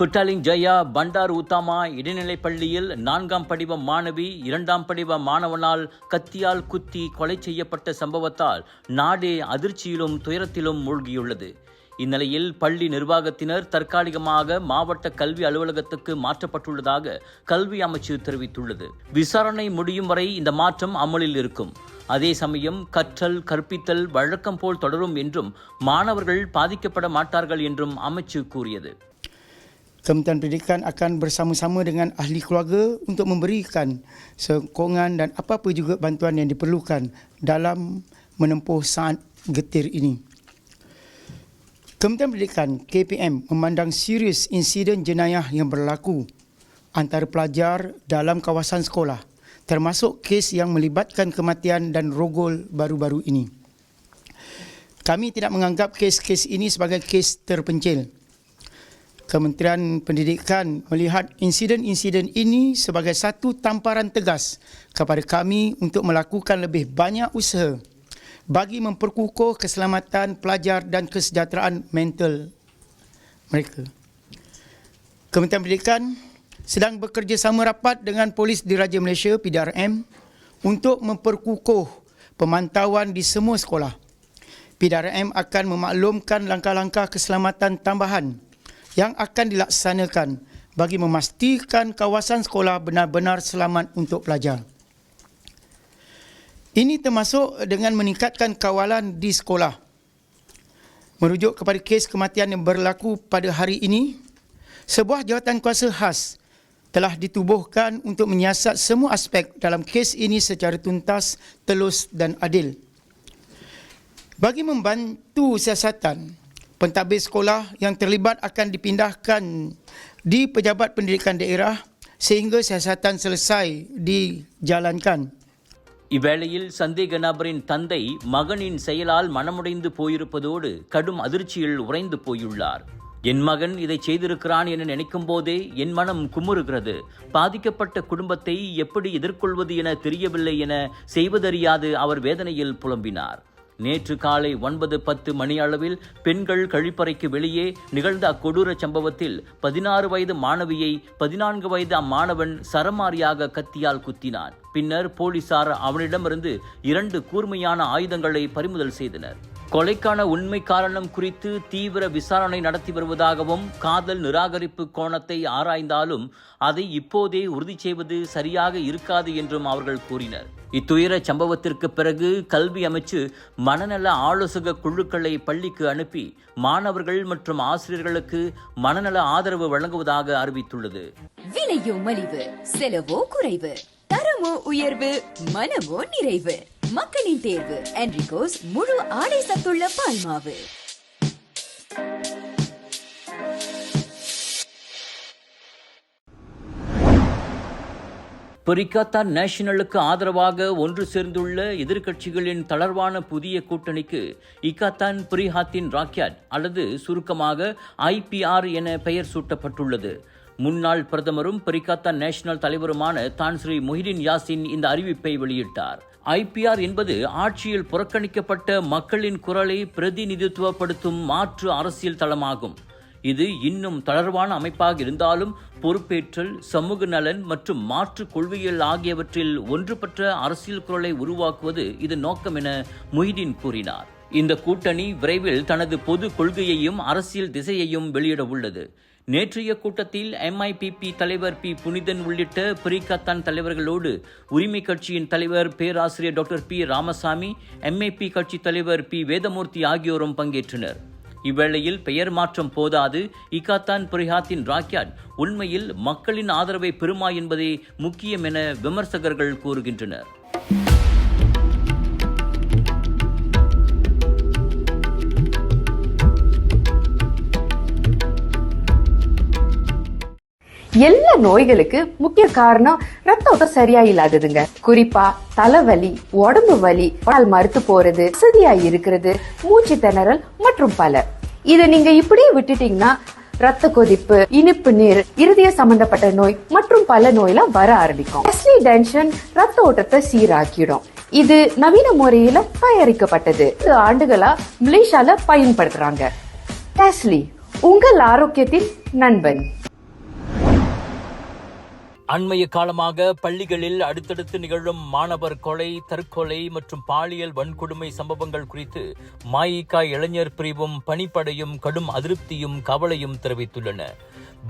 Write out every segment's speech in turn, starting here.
புட்டாலிங் ஜெயா பண்டார் Utama இடைநிலைப் பள்ளியில் நான்காம் படிவ மாணவி இரண்டாம் படிவ மாணவனால் கத்தியால் குத்தி கொலை செய்யப்பட்ட சம்பவத்தால் நாடே அதிர்ச்சியிலும் துயரத்திலும் மூழ்கியுள்ளது. இந்நிலையில் பள்ளி நிர்வாகத்தினர் தற்காலிகமாக மாவட்ட கல்வி அலுவலகத்துக்கு மாற்றப்பட்டுள்ளதாக கல்வி அமைச்சு தெரிவித்துள்ளது. விசாரணை முடியும் வரை இந்த மாற்றம் அமலில் இருக்கும். அதே சமயம் கற்றல் கற்பித்தல் வழக்கம் போல் தொடரும் என்றும் மாணவர்கள் பாதிக்கப்பட மாட்டார்கள் என்றும் அமைச்சு கூறியது. Kementerian Pendidikan akan bersama-sama dengan ahli keluarga untuk memberikan sokongan dan apa-apa juga bantuan yang diperlukan dalam menempuh saat getir ini. Kementerian Pendidikan KPM memandang serius insiden jenayah yang berlaku antara pelajar dalam kawasan sekolah termasuk kes yang melibatkan kematian dan rogol baru-baru ini. Kami tidak menganggap kes-kes ini sebagai kes terpencil. Kementerian Pendidikan melihat insiden-insiden ini sebagai satu tamparan tegas kepada kami untuk melakukan lebih banyak usaha bagi memperkukuh keselamatan pelajar dan kesejahteraan mental mereka. Kementerian Pendidikan sedang bekerjasama rapat dengan Polis Diraja Malaysia PDRM untuk memperkukuh pemantauan di semua sekolah. PDRM akan memaklumkan langkah-langkah keselamatan tambahan yang akan dilaksanakan bagi memastikan kawasan sekolah benar-benar selamat untuk pelajar. Ini termasuk dengan meningkatkan kawalan di sekolah. Merujuk kepada kes kematian yang berlaku pada hari ini, sebuah jawatan kuasa khas telah ditubuhkan untuk menyiasat semua aspek dalam kes ini secara tuntas, telus dan adil. Bagi membantu siasatan, pentadbir sekolah yang terlibat akan dipindahkan di pejabat pendidikan daerah sehingga siasatan selesai dijalankan. இவ்வேளையில் சந்தேக நபரின் தந்தை மகனின் செயலால் மனமுடைந்து போயிருப்பதோடு கடும் அதிர்ச்சியில் உறைந்து போயுள்ளார். என் மகன் இதை செய்திருக்கிறான் என நினைக்கும் போதே என் மனம் குமுறுகிறது. பாதிக்கப்பட்ட குடும்பத்தை எப்படி எதிர்கொள்வது என தெரியவில்லை என செய்வதறியாது அவர் வேதனையில் புலம்பினார். நேற்று காலை ஒன்பது பத்து மணி அளவில் பெண்கள் கழிப்பறைக்கு வெளியே நிகழ்ந்த அக்கொடூர சம்பவத்தில் பதினாறு வயது மாணவியை பதினான்கு வயது அம்மாணவன் சரமாரியாக கத்தியால் குத்தினான். பின்னர் போலீசார் அவனிடமிருந்து இரண்டு கூர்மையான ஆயுதங்களை பறிமுதல் செய்தனர். கொலைக்கான உண்மை காரணம் குறித்து தீவிர விசாரணை நடத்தி வருவதாகவும் காதல் நிராகரிப்பு கோணத்தை ஆராய்ந்தாலும் அதை இப்போதே உறுதி செய்வது சரியாக இருக்காது என்றும் அவர்கள் கூறினர். இத்துயர சம்பவத்திற்கு பிறகு கல்வி அமைச்சு மனநல ஆலோசக குழுக்களை பள்ளிக்கு அனுப்பி மாணவர்கள் மற்றும் ஆசிரியர்களுக்கு மனநல ஆதரவு வழங்குவதாக அறிவித்துள்ளது. விலையோ மலிவு செலவோ குறைவு தரமோ உயர்வு மனமோ நிறைவு. மக்களின் தேர்வு என்ரிகோஸ் முழு ஆடை சத்துள்ள பால்மாவு. பெரிகாத்தா நேஷனலுக்கு ஆதரவாக ஒன்று சேர்ந்துள்ள எதிர்க்கட்சிகளின் தளர்வான புதிய கூட்டணிக்கு இகாத்தான் பிரிஹாத்தின் ராக்யாட் அல்லது சுருக்கமாக ஐபிஆர் என பெயர் சூட்டப்பட்டுள்ளது. முன்னாள் பிரதமரும் பெரிகாத்தா நேஷனல் தலைவருமான தான் ஸ்ரீ மொஹிடின் யாசின் இந்த அறிவிப்பை வெளியிட்டார். ஐபிஆர் என்பது ஆட்சியில் புறக்கணிக்கப்பட்ட மக்களின் குரலை பிரதிநிதித்துவப்படுத்தும் மாற்று அரசியல் தளமாகும். இது இன்னும் தளர்வான அமைப்பாக இருந்தாலும் பொறுப்பேற்றல் சமூக நலன் மற்றும் மாற்று கொள்கைகள் ஆகியவற்றில் ஒன்றுபட்ட அரசியல் குரலை உருவாக்குவது இது நோக்கம் என மொய்தீன் கூறினார். இந்த கூட்டணி விரைவில் தனது பொது கொள்கையையும் அரசியல் திசையையும் வெளியிட உள்ளது. நேற்றைய கூட்டத்தில் எம்ஐபிபி தலைவர் பி. புனிதன் உள்ளிட்ட பிரிகத்தான் தலைவர்களோடு உரிமை கட்சியின் தலைவர் பேராசிரியர் டாக்டர் பி. ராமசாமி எம்ஏபி கட்சி தலைவர் பி. வேதமூர்த்தி ஆகியோரும் பங்கேற்றனர். இவ்வேளையில் பெயர் மாற்றம் போதாது. இகாத்தான் புரிஹாத்தின் ராக்யாட் உண்மையில் மக்களின் ஆதரவை பெறுமா என்பதே முக்கியம் என விமர்சகர்கள் கூறுகின்றனர். எல்லா நோய்களுக்கு முக்கிய காரணம் ரத்த ஓட்டம் சரியா இல்லாததுங்க குறிப்பா தலைவலி உடம்பு வலி மறுத்து போறது வசதியா இருக்கிறது மூச்சு திணறல் மற்றும் பல. இதை நீங்க இப்படியே விட்டுட்டீங்கன்னா ரத்த கொதிப்பு இனிப்பு நீர் இருதய சம்பந்தப்பட்ட நோய் மற்றும் பல நோயெல்லாம் வர ஆரம்பிக்கும். டென்ஷன் ரத்த ஓட்டத்தை சீராக்கிடும். இது நவீன முறையில தயாரிக்கப்பட்டது. இது ஆண்டுகளா மலேசியால பயன்படுத்துறாங்க. டெஸ்லி உங்கள் ஆரோக்கியத்தின் நண்பன். அண்மைய காலமாக பள்ளிகளில் அடுத்தடுத்து நிகழும் மாணவர் கொலை தற்கொலை மற்றும் பாலியல் வன்கொடுமை சம்பவங்கள் குறித்து மாயிகா இளைஞர் பிரிவும் பணிப்படையும் கடும் அதிருப்தியும் கவலையும் தெரிவித்துள்ளன.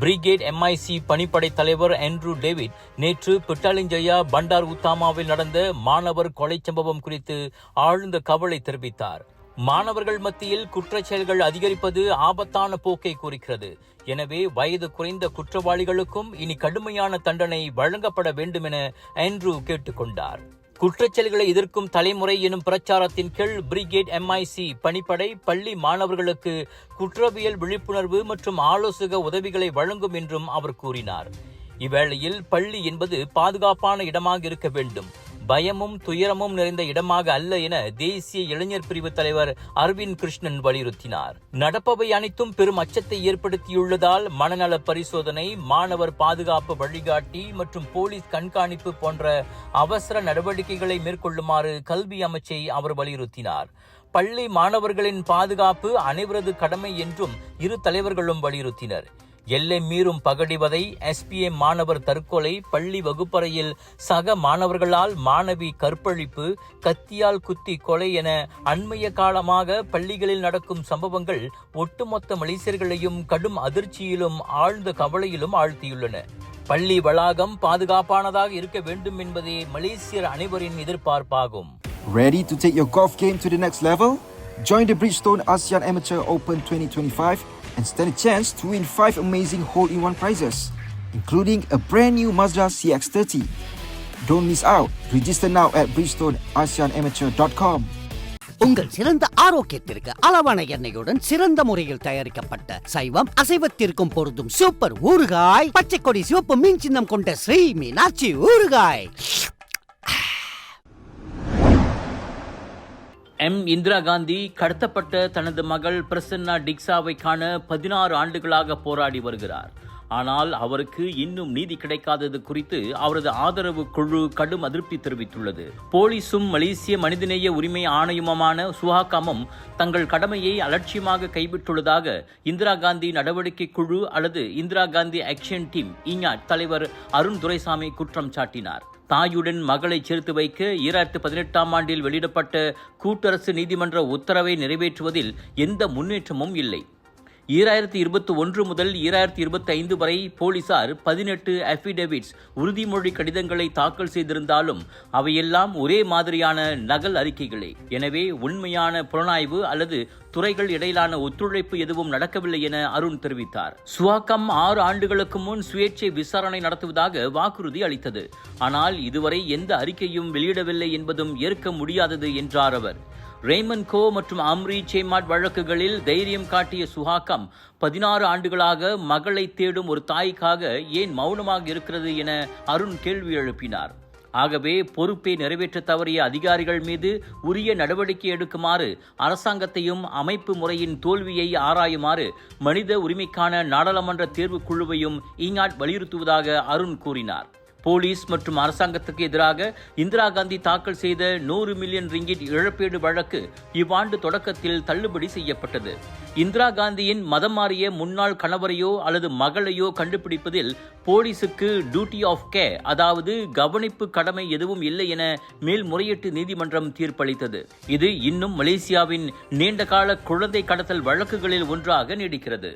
பிரிகேட் எம்ஐசி பணிப்படை தலைவர் ஆண்ட்ரூ டேவிட் நேற்று பிட்டாலிஞ்சயா பண்டார் உத்தாமாவில் நடந்த மாணவர் கொலை சம்பவம் குறித்து ஆழ்ந்த கவலை தெரிவித்தார். மாணவர்கள் மத்தியில் குற்றச்செயல்கள் அதிகரிப்பது ஆபத்தான போக்கை குறிக்கிறது. எனவே வயது குறைந்த குற்றவாளிகளுக்கும் இனி கடுமையான தண்டனை வழங்கப்பட வேண்டும் என ஆண்ட்ரூ கேட்டுக்கொண்டார். குற்றச்செயல்களை எதிர்க்கும் தலைமுறை எனும் பிரச்சாரத்தின் கீழ் பிரிகேட் எம்ஐசி பணிப்படை பள்ளி மாணவர்களுக்கு குற்றவியல் விழிப்புணர்வு மற்றும் ஆலோசக உதவிகளை வழங்கும் என்றும் அவர் கூறினார். இவ்வேளையில் பள்ளி என்பது பாதுகாப்பான இடமாக இருக்க வேண்டும். பயமும் துயரமும் நிறைந்த இடமாக அல்ல என தேசிய இளைஞர் பிரிவு தலைவர் அரவிந்த் கிருஷ்ணன் வலியுறுத்தினார். நடப்பவை அனைத்தும் பெரும் அச்சத்தை ஏற்படுத்தியுள்ளதால் மனநல பரிசோதனை மாணவர் பாதுகாப்பு வழிகாட்டி மற்றும் போலீஸ் கண்காணிப்பு போன்ற அவசர நடவடிக்கைகளை மேற்கொள்ளுமாறு கல்வி அமைச்சை அவர் வலியுறுத்தினார். பள்ளி மாணவர்களின் பாதுகாப்பு அனைவரது கடமை என்றும் இரு தலைவர்களும் வலியுறுத்தினர். எல்லை மீறும் பகடிவதை எஸ்பிஎம் மாணவர் தற்கொலை பள்ளி வகுப்பறையில் சக மாணவர்களால் மாணவி கற்பழிப்பு கத்தியால் குத்தி கொலை என அண்மைய காலமாக பள்ளிகளில் நடக்கும் சம்பவங்கள் ஒட்டுமொத்த மலேசியர்களையும் கடும் அதிர்ச்சியிலும் ஆழ்ந்த கவலையிலும் ஆழ்த்தியுள்ளன பள்ளி வளாகம் பாதுகாப்பானதாக இருக்க வேண்டும் என்பதே மலேசியர் அனைவரின் எதிர்பார்ப்பாகும் Ready to take your golf game to the next level? Join the Bridgestone ASEAN Amateur Open 2025 and stand a chance to win 5 amazing hole-in-one prizes, including a brand new Mazda CX-30. Don't miss out. Register now at bridgestoneasianamateur.com. உங்கள் சிறந்த ஆரோக்கியத்திற்கு அளவான எண்ணெயுடன் சிறந்த முறையில் தயாரிக்கப்பட்ட சைவம் அசைவத்திற்கும் பொருந்தும் super ஊறுகாய் பச்சை கொடி சிவப்பு மீன் சின்னம் கொண்ட ஸ்ரீ மீனாட்சி ஊறுகாய் எம். இந்திரா காந்தி கடத்தப்பட்ட தனது மகள் பிரசன்னா டிக்ஸாவை காண பதினாறு ஆண்டுகளாக போராடி வருகிறார். ஆனால் அவருக்கு இன்னும் நீதி கிடைக்காதது குறித்து அவரது ஆதரவு குழு கடும் அதிருப்தி தெரிவித்துள்ளது. போலீசும் மலேசிய மனிதநேய உரிமை ஆணையமுமான சுஹாகாமும் தங்கள் கடமையை அலட்சியமாக கைவிட்டுள்ளதாக இந்திரா காந்தி நடவடிக்கை குழு அல்லது இந்திரா காந்தி ஆக்ஷன் டீம் இங்காட் தலைவர் அருண் துரைசாமி குற்றம் சாட்டினார். தாயுடன் மகளை சேர்த்து வைக்க ஈராயிரத்து பதினெட்டாம் ஆண்டில் வெளியிடப்பட்ட கூட்டரசு நீதிமன்ற உத்தரவை நிறைவேற்றுவதில் எந்த முன்னேற்றமும் இல்லை. ஈராயிரத்தி இருபத்தி ஒன்று முதல் ஈராயிரத்தி இருபத்தி ஐந்து வரை போலீசார் பதினெட்டு அஃபிடேவிட்ஸ் உறுதிமொழி கடிதங்களை தாக்கல் செய்திருந்தாலும் அவையெல்லாம் ஒரே மாதிரியான நகல் அறிக்கைகளே. எனவே உண்மையான புலனாய்வு அல்லது துறைகள் இடையிலான ஒத்துழைப்பு எதுவும் நடக்கவில்லை என அருண் தெரிவித்தார். சுவாக்கம் ஆறு ஆண்டுகளுக்கு முன் சுயேட்சை விசாரணை நடத்துவதாக வாக்குறுதி அளித்தது. ஆனால் இதுவரை எந்த அறிக்கையும் வெளியிடவில்லை என்பதும் ஏற்க முடியாதது என்றார் அவர். ரேமன் கோ மற்றும் அம்ரி சேமாட் வழக்குகளில் தைரியம் காட்டிய சுஹாக்கம் பதினாறு ஆண்டுகளாக மகளை தேடும் ஒரு தாய்க்காக ஏன் மௌனமாக இருக்கிறது என அருண் கேள்வி எழுப்பினார். ஆகவே பொறுப்பை நிறைவேற்ற தவறிய அதிகாரிகள் மீது உரிய நடவடிக்கை எடுக்குமாறு அரசாங்கத்தையும் அமைப்பு முறையின் தோல்வியை ஆராயுமாறு மனித உரிமைக்கான நாடாளுமன்ற தேர்வுக் குழுவையும் ஈங்காட் வலியுறுத்துவதாக அருண் கூறினார். போலீஸ் மற்றும் அரசாங்கத்துக்கு எதிராக இந்திரா காந்தி தாக்கல் செய்த நூறு மில்லியன் ரிங்கிட் இழப்பீடு வழக்கு இவ்வாண்டு தொடக்கத்தில் தள்ளுபடி செய்யப்பட்டது. இந்திரா காந்தியின் மதம் மாறிய முன்னாள் கணவரையோ அல்லது மகளையோ கண்டுபிடிப்பதில் போலீசுக்கு டியூட்டி ஆஃப் கே அதாவது கவனிப்பு கடமை எதுவும் இல்லை என மேல்முறையீட்டு நீதிமன்றம் தீர்ப்பளித்தது. இது இன்னும் மலேசியாவின் நீண்டகால குழந்தை கடத்தல் வழக்குகளில் ஒன்றாக நீடிக்கிறது.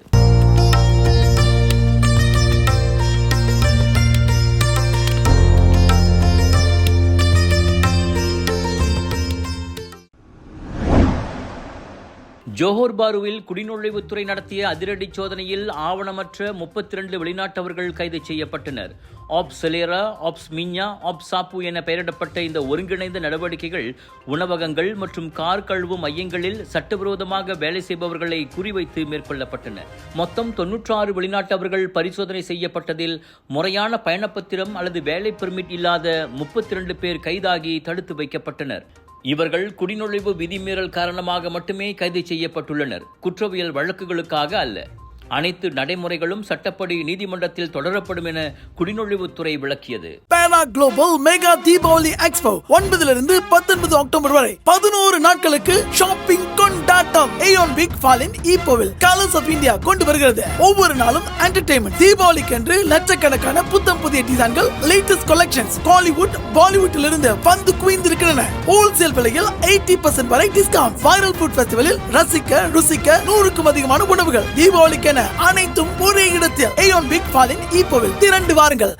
ஜோஹோர் பாருவில் குடிநுழைவுத்துறை நடத்திய அதிரடி சோதனையில் ஆவணமற்ற முப்பத்தி இரண்டு வெளிநாட்டவர்கள் கைது செய்யப்பட்டனர். ஆப் செலேரா ஆப்ஸ் மின்யா ஆப் சாப்பு என பெயரிடப்பட்ட இந்த ஒருங்கிணைந்த நடவடிக்கைகள் உணவகங்கள் மற்றும் கார் கழுவு மையங்களில் சட்டவிரோதமாக வேலை செய்பவர்களை குறிவைத்து மேற்கொள்ளப்பட்டன. மொத்தம் தொன்னூற்றாறு வெளிநாட்டவர்கள் பரிசோதனை செய்யப்பட்டதில் முறையான பயணப்பத்திரம் அல்லது வேலை பெர்மிட் இல்லாத முப்பத்தி இரண்டு பேர் கைதாகி தடுத்து வைக்கப்பட்டனர். இவர்கள் குடிநுழைவு விதிமீறல் காரணமாக மட்டுமே கைது செய்யப்பட்டுள்ளனர். குற்றவியல் வழக்குகளுக்காக அல்ல. அனைத்து நடைமுறைகளும் சட்டப்படி நீதிமன்றத்தில் தொடரப்படும் என குடிநுழைவுத்துறை விளக்கியது. பேனா குளோபல் மெகா தீபாவளி எக்ஸ்போ ஒன்பதுல இருந்து பத்தொன்பது அக்டோபர் வரை பதினோரு நாட்களுக்கு ஷாப்பிங் கொண்டு கொண்டாட்டம் ஏயோன் பிக் ஃபாலின் ஈப்போவில் கலர்ஸ் ஆஃப் இந்தியா கொண்டு வருகிறது. ஒவ்வொரு நாளும் என்டர்டைன்மெண்ட் தீபாவளிக்கு என்று லட்சக்கணக்கான புத்தம் புதிய டிசைன்கள் லேட்டஸ்ட் கலெக்ஷன்ஸ் காலிவுட் பாலிவுட்டில் இருந்து வந்து குவிந்திருக்கின்றன. ஹோல்சேல் விலையில் எயிட்டி பர்சன்ட் வரை டிஸ்கவுண்ட் வைரல் ஃபுட் ஃபெஸ்டிவலில் ரசிக்க ருசிக்க நூறுக்கும் அதிகமான உணவுகள். தீபாவளிக்கென அனைத்தும் ஒரே இடத்தில். ஏயோன் பிக் ஃபாலின் ஈப்போவில் திரண்டு வாருங்கள்.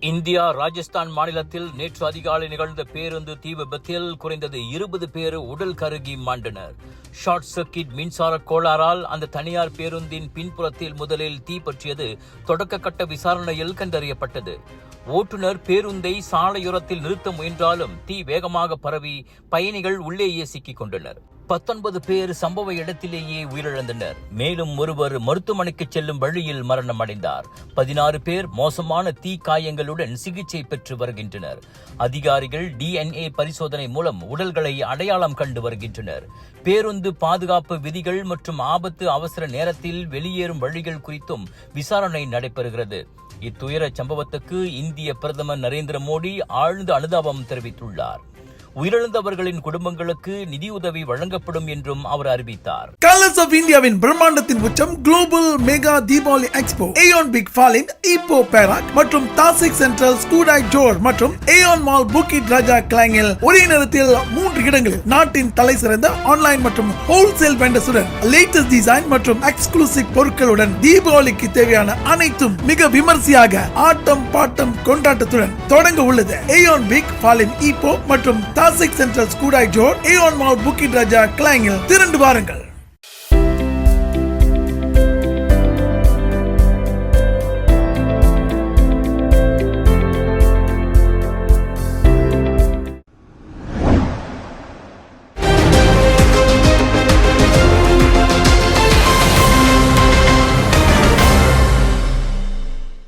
இந்தியா ராஜஸ்தான் மாநிலத்தில் நேற்று அதிகாலை நிகழ்ந்த பேருந்து தீ விபத்தில் குறைந்தது இருபது பேர் உடல் கருகி மாண்டனர். ஷார்ட் சர்க்கிட் மின்சார கோளாறால் அந்த தனியார் பேருந்தின் பின்புறத்தில் முதலில் தீ பற்றியது தொடக்க கட்ட விசாரணையில் கண்டறியப்பட்டது. ஓட்டுநர் பேருந்தை சாலையோரத்தில் நிறுத்த முயன்றாலும் தீ வேகமாக பரவி பயணிகள் உள்ளேயே சிக்கிக் கொண்டனர். பத்தொன்பது பேர் சம்பவ இடத்திலேயே உயிரிழந்தனர். மேலும் ஒருவர் மருத்துவமனைக்கு செல்லும் வழியில் மரணம் அடைந்தார். பதினாறு பேர் மோசமான தீ காயங்களுடன் சிகிச்சை பெற்று வருகின்றனர். அதிகாரிகள் டிஎன்ஏ பரிசோதனை மூலம் உடல்களை அடையாளம் கண்டு வருகின்றனர். பேருந்து பாதுகாப்பு விதிகள் மற்றும் ஆபத்து அவசர நேரத்தில் வெளியேறும் வழிகள் குறித்தும் விசாரணை நடைபெறுகிறது. இத்துயர சம்பவத்துக்கு இந்திய பிரதமர் நரேந்திர மோடி ஆழ்ந்த அனுதாபம் தெரிவித்துள்ளார். உயிரிழந்தவர்களின் குடும்பங்களுக்கு நிதியுதவி வழங்கப்படும் என்றும் அவர் அறிவித்தார். கலர்ஸ் ஆஃப் இந்தியாவின் பிரம்மாண்டத்தின் உச்சம் global mega Deepavali expo AEON Big Falim Ipoh Perak மற்றும் தாசிக் சென்ட்ரல் ஸ்கூடாய் ஜோர் மற்றும் ஏயோன் மால் புக்கிட் ராஜா கிளாங்கில் ஒரே நேரத்தில் மூன்று இடங்களில் நாட்டின் தலை சிறந்த ஆன்லைன் மற்றும் ஹோல்சேல் வெண்டர்ஸுடன் லேட்டஸ்ட் டிசைன் மற்றும் எக்ஸ்க்ளூசிவ் பொருட்களுடன் தீபாவளிக்கு தேவையான அனைத்தும் மிக விமர்சையாக ஆட்டம் பாட்டம் கொண்டாட்டத்துடன் தொடங்க உள்ளது. ஏயோன் பிக் ஃபாலின் இப்போ மற்றும் Classic Central Skudai Johor AEON mall Bukit Raja கிளாங்கில் திரண்டு வாருங்கள்.